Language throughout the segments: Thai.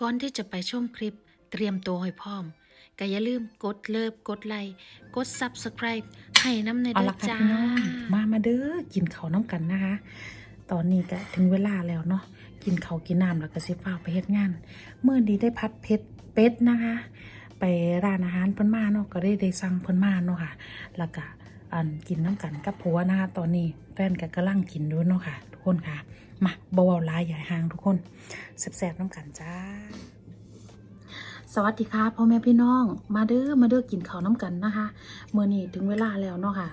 ก่อนที่จะไปชมคลิป เตรียมตัวให้พร้อมก็อย่าลืมกดเลิฟกดไลค์กด Subscribe ให้น้ำในเอาเด้อละค่ะจ้า พี่น้องมามาเด้อกินเขาวน้ำกันนะคะ ตอนนี้ก็ถึงเวลาแล้วเนาะกินเขาวกินน้ำแล้วก็สิฟ้าวไปเฮ็ดงานเมื่อนี้ได้พัดเพชรเป็ดนะคะ ไปร้านอาหารเพิ่นมาเนาะก็ได้ได้สั่งเพิ่นมาเนาะค่ะ แล้วก็อันกินน้ำกันกับผัวนะคะ ตอนนี้แฟนก็กำลังกินด้วยเนาะค่ะทุก คนค่ะ มาเบาๆลายใหญ่ห่างทุกคนแซ่บๆน้ำกันจ้า สวัสดีค่ะพ่อแม่พี่น้อง มาเด้อมาเด้อกินข้าวน้ำกันนะคะเมื่อนี้ถึงเวลาแล้วเนาะค่ะ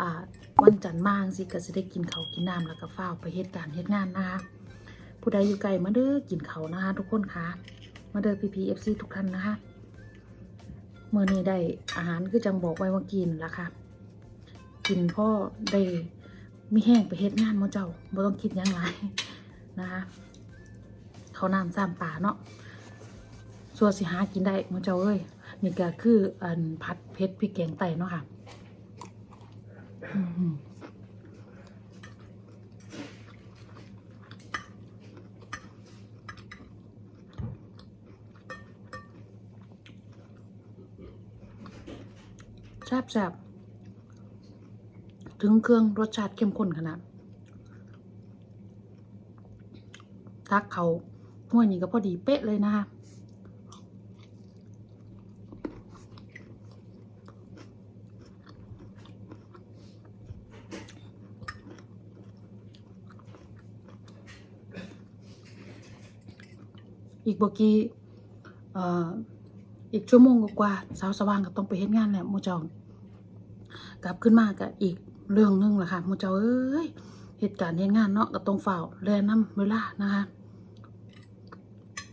อ่าวันจันทร์มางสิก็จะได้กินเขาวกินน้ำแล้วก็ฟ้าไปเหตุการณ์เหตุงานนะคะผู้ใดอยู่ไกลมาเด้อกินเขาวนะคะทุกคนค่ะ มาเด้อพีพีเอฟซีทุกท่านนะคะเมื่อนี้ได้อาหารคือจังบอกไว้ว่ากินละค่ะ กินพ่อได้ มีแห้งไปเฮ็ดงานมาเจ้าบ่ต้องคิดยังไรนะคะเขาน้ำซ้ำป่าเนาะส่วนสิหากินได้มาเจ้าเอ้ยนี่ก็คืออันผัดเผ็ดพริกแกงไตเนาะค่ะแซ่บแซ่บ ถึงเครื่องรสชาติเข้มข้นขนาดทักเขาห้วยนี่ก็พอดีเป๊ะเลยนะคะอีกบกี้อีกชั่วโมงกว่าสาวสว่างก็ต้องไปเฮ็ดงานแล้วหมูจ้ากลับขึ้นมาก็อีก เรื่องหนึงแหละค่ะมูเจ้าเอ้ยเหตุการณ์เฮ็ดงานเนาะก็ต้องเฝ้าแลนำเวลานะคะ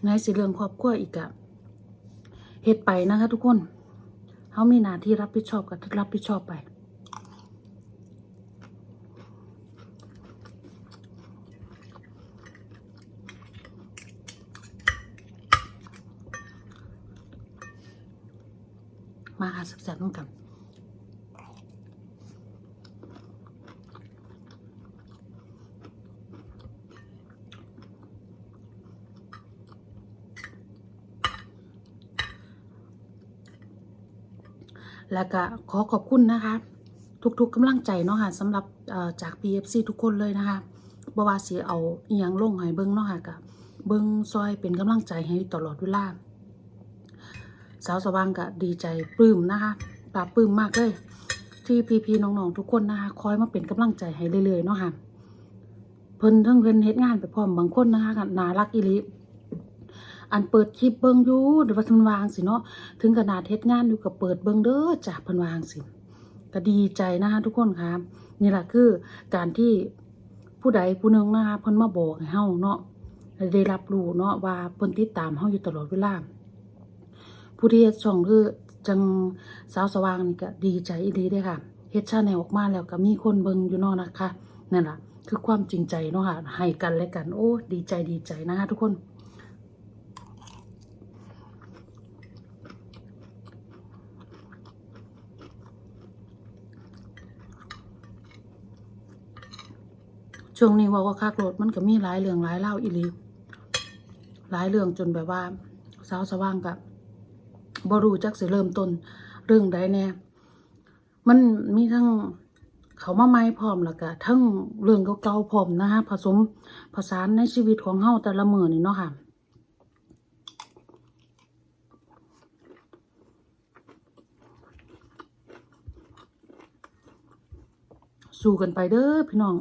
ในสิเรื่องครอบครัวอีกอะเฮ็ดไปนะคะทุกคนเฮามีหน้าที่รับผิดชอบก็รับผิดชอบไปมาค่ะแซ่บๆน้ำกัน แล้วก็ขอขอบคุณนะคะ ทุกๆกำลังใจเนาะค่ะสำหรับจาก PFC ทุกคนเลยนะคะบ่ว่าสิเอาอีหยังลงให้เบิ่งเนาะค่ะก็เบิ่งซอยเป็นกำลังใจให้ตลอดเวลาสาวสว่างก็ดีใจปลื้มนะคะปลาปลื้มมากเลย ที่พี่ๆน้องๆทุกคนนะคะคอยมาเป็นกำลังใจให้เรื่อยๆเนาะค่ะเพิ่นทั้งเพิ่นเฮ็ดงานไปพร้อมบางคนนะคะก็น่ารักอีหลี อันเปิดคลิปเบิ่งอยู่เดี๋ยวว่าเพิ่นวางสิเนาะถึงขนาดเฮ็ดงานอยู่กับเปิดเบิ่งเด้อจ้ะพิ่นวางสิก็ดีใจนะคะทุกคนค่ะนี่แหละคือการที่ผู้ใดผู้หนึงนะคะเพิ่นมาบอกให้เฮาเนาะได้รับรู้เนาะว่าเพิ่นติดตามเฮาอยู่ตลอดเวลาผู้ที่เฮ็ดช่องคือจังสาวสว่างนี่ก็ดีใจอีหลีเด้ค่ะเฮ็ดชาแนลออกมาแล้วก็มีคนเบิ่งอยู่เนาะนะคะนั่นล่ะคือความจริงใจเนาะค่ะให้กันและกันโอ้ดีใจดีใจนะคะทุกคน ช่วงนี้ว่าว่าคักรถมันก็มีหลายเรื่องหลายเล่าอีหลีหลายเรื่องจนแบบว่าสาวสว่างกับบรูจักสิเริ่มต้นเรื่องใดแน่ มันมีทั้งเขามาไม้พร้อมแล้วก็ทั้งเรื่องเก่าๆพร้อมนะฮะผสมผสานในชีวิตของเฮาแต่ละมือนี่เนาะค่ะสู้กันไปเด้อพี่น้อง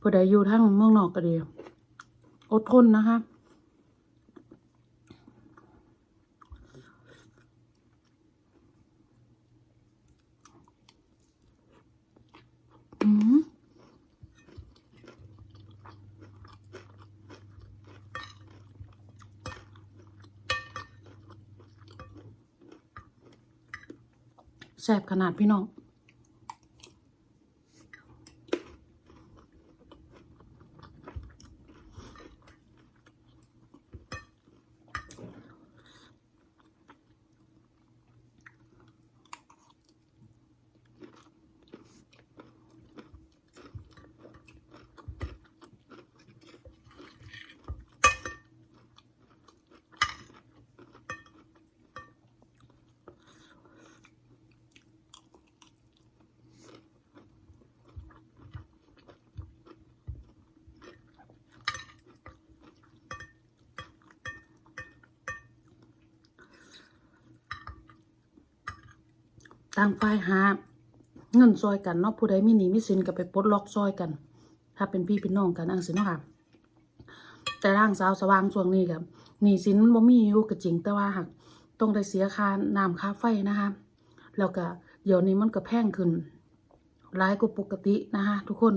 ผู้ใดอยู่ทั้งเมืองนอกก็ดีอดทนนะคะ อืมแซ่บขนาดพี่น้อง ต่างฝ่ายหาเงินซอยกันเนาะผู้ใดมีหนี้มีสินก็ไปปลดล็อกซอยกัน ถ้าเป็นพี่เป็นน้องกันอังสิเนาะค่ะแต่ร่างสาวสว่างช่วงนี้กับหนี้สินมันบ่มีอยู่ก็จริงแต่ว่าหักต้องได้เสียค่าน้ำค่าไฟนะคะ แล้วก็เดี๋ยวนี้มันก็แพงขึ้นหลายกว่าปกตินะคะทุกคน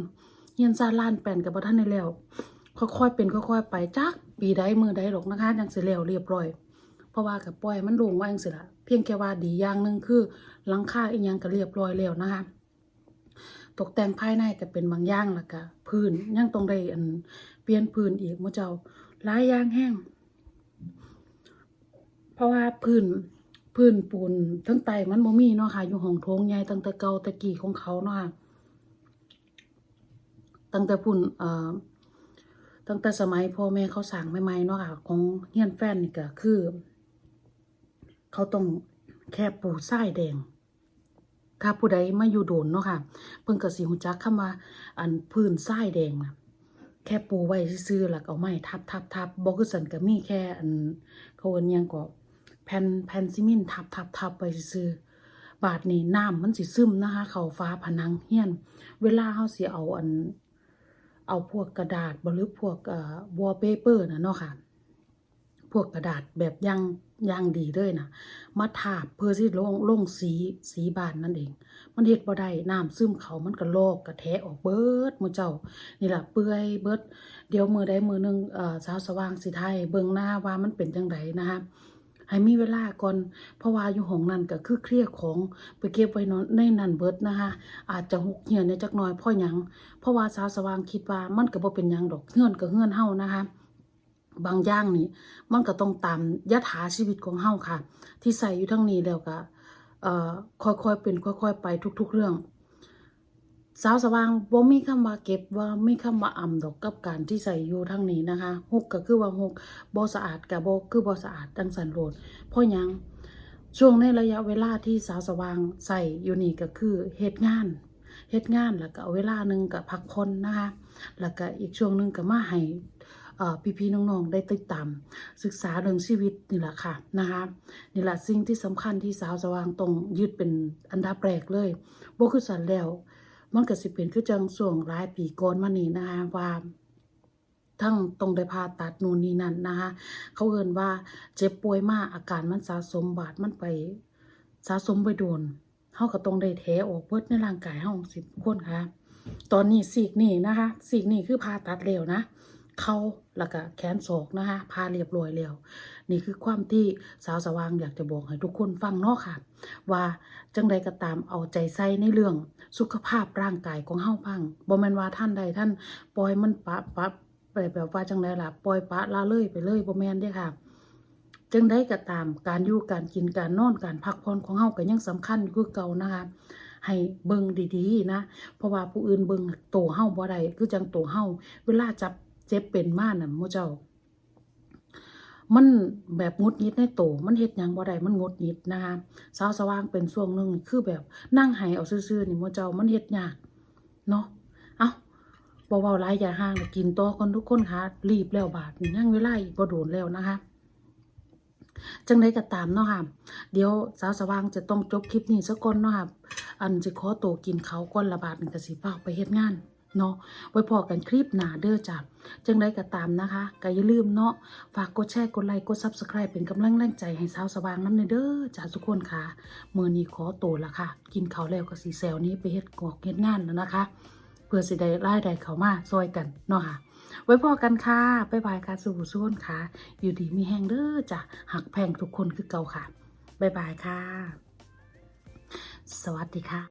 เฮียนซาล้านแป่นกับบ่ทันได้แล้ว ค่อยๆเป็นค่อยๆไปจักปีใดมือใดหรอกนะคะยังสิแล้วเรียบร้อย เพราะว่ากับปล่อยมันลงไว้จังซี่ล่ะเพียงแค่ว่าดีอย่างหนึ่งคือหลังคาอีหยังก็เรียบร้อยแล้วนะคะตกแต่งภายในก็เป็นบางอย่างแล้วก็พื้นยังต้องได้อันเปลี่ยนพื้นอีกมู่เจ้าหลายอย่างแห้ง เพราะว่าพื้นพื้นปูนทั้งไตมันบ่มีเนาะค่ะอยู่ห้องโถงใหญ่ตั้งแต่เก่าต่กี้ของเขาเนาะค่ะตั้งแต่พุ่นเอ่อตั้งแต่สมัยพ่อแม่เขาสร้างใหม่ๆเนาะค่ะของเฮียนแฟนนี่ก็คือ เขาต้องแค่ปูทรายแดง ถ้าผู้ใดมาอยู่โดนเนาะค่ะ เพิ่นก็สิฮู้จักคำว่าอันพื้นทรายแดงนะแค่ปูไว้ซื่อๆแล้วก็เอาไม้ทับทับทับบ่คือสันก็มีแค่อันเขาเอิ้นยังก็แผ่นแผ่นซีเมนต์ทับทับทับไว้ซื่อบาดนี้น้ำมันสิซึมนะคะ เขาฟ้าผนังเฮียน เวลาเฮาเสิเอาอัน เอาพวกกระดาษบหรือพวกเอ่อ wallpaper น่ะเนาะค่ะ พวกกระดาษแบบย่างย่างดีเลยนะมาทาบเพื่อที่ลงลงสีสีบานนั่นเอง มันเฮ็ดบ่ได้น้ำซึมเขามันก็ลอกกระแทะออกเบิดมูเจ้า นี่แหละเปื่อยเบิด เดี๋ยวมือใดมือหนึงเอ่อสาวสว่างสิไทยเบิ่งหน้าว่ามันเป็นจังไดนะคะให้มีเวลาก่อนเพราะว่าอยู่ห้องนั้นก็คือเคลียร์ของไปเก็บไว้นอนในนั้นเบิดนะคะอาจจะหกเหี่ยนในจักน่อยพราะหยังเพราะว่าสาวสว่างคิดว่ามันก็บ่เป็นหยังดอกเฮือนก็เฮือนเฮานะคะ บางอย่างนี่มันก็ต้องตามยถาชีวิตของเฮาค่ะ ที่ใส่อยู่ทั้งนี้แล้วก็ค่อยๆเป็นค่อย ๆ ไปทุก ๆ เรื่อง สาวสว่างบ่มีคำว่าเก็บว่ามีคำว่าอ่ำดอกกับการที่ใส่อยู่ทั้งนี้นะคะฮุกก็คือว่าฮุกบ่สะอาดก็บ่คือบ่สะอาดจังสันโลดเพราะยังช่วงในระยะเวลาที่สาวสว่างใส่อยู่นี่ก็คือเฮ็ดงานเฮ็ดงานแล้วก็เวลาหนึงก็พักผ่อนนะคะแล้วก็อีกช่วงหนึงก็มาให้ พี่ๆน้องๆได้ติดตาม ศึกษาเรื่องชีวิตนี่แหละค่ะนะคะนี่แหละสิ่งที่สำคัญที่สาวสว่างตรงยึดเป็นอันดับแรกเลยบ่คือสันแล้ว มันก็สิเป็นคือจังส่วงหลายปีก่อนมานี้นะคะว่าทั้งตรงได้ผ่าตัดนู่นนี่นั่นนะคะเขาเอินว่าเจ็บป่วยมากอาการมันสะสมบาดมันไปสะสมไปโดนเฮาก็ต้องได้แท้ออกเบิดในร่างกายเฮาสิบคนค่ะ ตอนนี้สีกนี่นะคะสีกนี่คือผ่าตัดแล้วนะ เขาแล้วก็แขนศอกนะคะพาเรียบร้อยแล้ว นี่คือความที่สาวสว่างอยากจะบอกให้ทุกคนฟังเนาะค่ะ ว่าจังใดก็ตามเอาใจใส่ในเรื่องสุขภาพร่างกายของเฮาพังบ่แม่นว่าท่านใดท่านปล่อยมันปะปะไปแบบว่าจังใดล่ะปล่อยปะละเลยไปเลยบ่แม่นเด้ค่ะจังใดก็ตามการอยู่การกินการนอนการพักผ่อนของเฮาก็ยังสำคัญคือเก่านะคะ ให้เบิ่งดีๆนะ เพราะว่าผู้อื่นเบิ่งตัวเฮาบ่ได้คือจังตัวเฮาเวลาจับ เจ็บเป็นมากน่ะมูเจ้า มันแบบงดหงิดในโต มันเฮ็ดยังบ่ได้มันงดหงิดนะคะสาวสว่างเป็นช่วงหนึงคือแบบนั่งไห้เอาซื่อๆนี่มูเจ้ามันเฮ็ดยากเนาะเอ้าเว้าหลายยาห่างกินต่อก่อนทุกคนค่ะรีบแล้วบาดนี่ยังเวลาอีกบ่โดนแล้วนะคะจังไดก็ตามเนาะค่ะ เดี๋ยวสาวสว่างจะต้องจบคลิปนี้ซะก่อนเนาะค่ะ อันจะขอตัวกินเขาก่อนละบาทนึงก็สิฝาไปเฮ็ดงาน เนาะไว้พอกันคลิปหนาเด้อจ้ะจังไดก็ตามนะคะก็อย่าลืมเนาะฝากกดแชร์กดไลค์กด Subscribe เป็นกำลังแรงใจให้สาวสว่างนำเด้อจ้าทุกคนค่ะมื้อนี้ขอตัวละค่ะ กินข้าวแล้วก็สิแซวนี้ไปเฮ็ดกอกเฮ็ดงานแล้วนะคะ เพื่อสิได้รายได้เขามาซอยกันเนาะค่ะ ไว้พอกันค่ะบ๊ายบายค่ะสู่สุนค่ะ อยู่ดีมีแห้งเด้อจ้ะหักแพงทุกคนคือเก่าค่ะบ๊ายบายค่ะ สวัสดีค่ะ